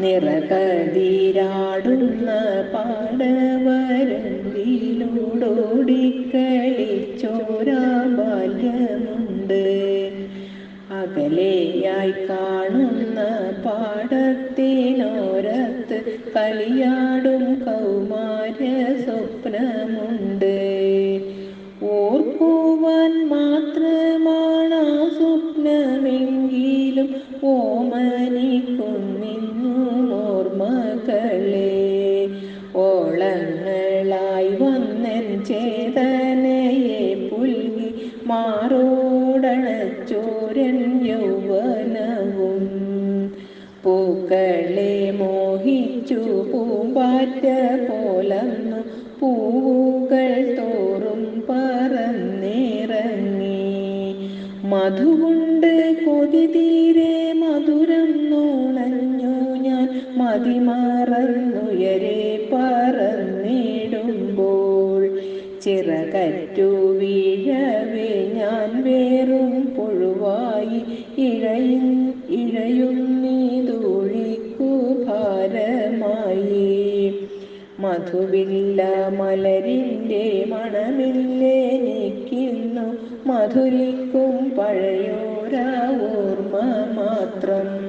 നിറകതിരാടുന്ന പാടവരമ്പിലൂടോടിക്കളിച്ചോരാ ബാല്യമുണ്ട്. അകലെയായി കാണുന്ന പാടത്തിനോരത്ത് കളിയാടും കൗമാര സ്വപ്നമുണ്ട് ഓർക്കുവാൻ സ്വപ്നമെങ്കിലും ഓമനിക്കുന്നിന്നും ഓർമ്മകളെ ഓളങ്ങളായി വന്നൻ ചേതനയെ പുൽകി മാറോടണച്ചോരൻ യൗവനവും. പൂക്കളെ മോഹിച്ചു പൂമ്പാറ്റ പോലന്നു പൂവുകൾ തോറും പറന്നിറങ്ങി. മധുകൊണ്ട് കൊതി തീരെ മധുരം നുണഞ്ഞു ഞാൻ മതിമാറന്നുയരെ പറന്നിടുമ്പോൾ ചിറകറ്റു വീഴവേ ഞാൻ വേറും പുഴുവായി ഇഴയും ഇഴയും ഇഴയുന്നീതൊഴിക്കു ഭാരമായി. മധുവില്ല മലരിന്റെ മണമില്ലേ നിൽക്കുന്നു മധുരിക്കും പഴയോരാ ഓർമ്മ മാത്രം.